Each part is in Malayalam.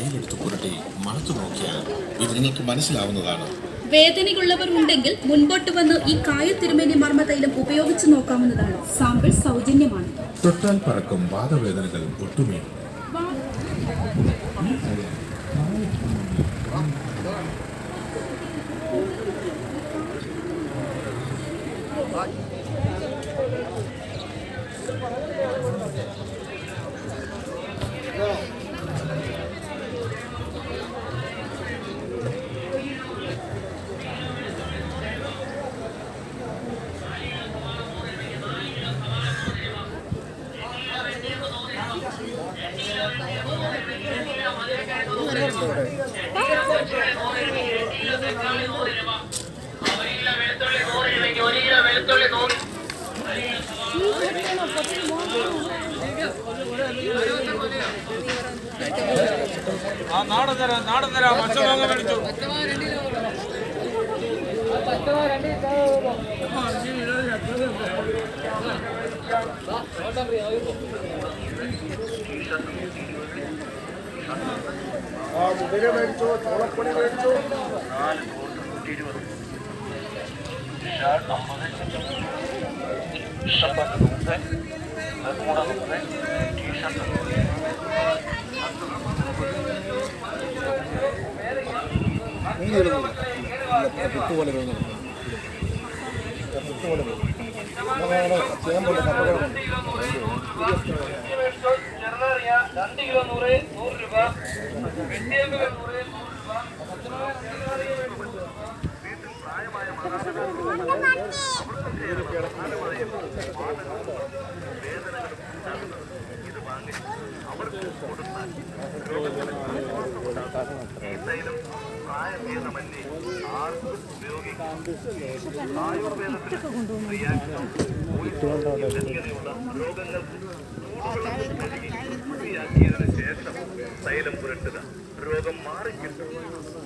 കയ്യിലെടുത്ത് പുരട്ടി മണത്തു നോക്കിയാൽ ഇത് നിങ്ങൾക്ക് മനസ്സിലാവുന്നതാണ്. വേദനയുള്ളവർ ഉണ്ടെങ്കിൽ മുൻപോട്ട് വന്ന് ഈ കായ തിരുമേനി മർമ്മതൈലം ഉപയോഗിച്ച് നോക്കാവുന്നതാണ്. സാമ്പിൾ സൗജന്യമാണ്. തൊട്ടാൽ പറക്കും വാദവേദനകൾ ഒട്ടുമേ. ആ നാടൻ തരാം നാടൻ തരാം പച്ചമാങ്ങ മേടിച്ചു ചെറുനാറിയ രണ്ട് കിലോ നൂറ് നൂറ് രൂപ വെട്ടിയേക്ക് നൂറ് നൂറ് രൂപ തൈലം പുരട്ടുക. രോഗം മാറിക്കിട്ടും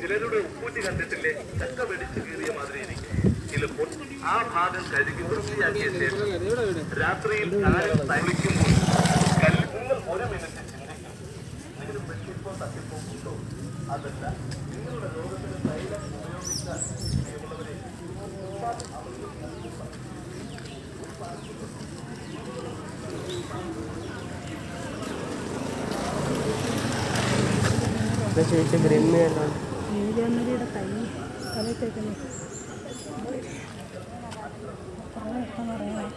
ചിലരുടെ ഉപ്പൂറ്റി കണ്ടിട്ടില്ലേ? ചക്ക വെടിച്ചു കീറിയ മാതിരി ഇരിക്കും. ചിലപ്പോൾ ആ ഭാഗം കഴുകി വൃത്തിയാക്കിയ ശേഷം രാത്രിയിൽ കാലിൽ തളിക്കുമ്പോൾ കല്ല് ഒരു മിനിറ്റ് ചിന്തിക്കും. നിങ്ങൾ വെട്ടിപ്പോ തട്ടിപ്പോ ഉണ്ടോ അതല്ല. നിങ്ങളുടെ രോഗത്തിന് തൈലം ചോദിച്ച ബ്രഹ്മയാണ് നീലമരിയുടെ തൈ തലയിൽ തേക്കുന്നു പറയാം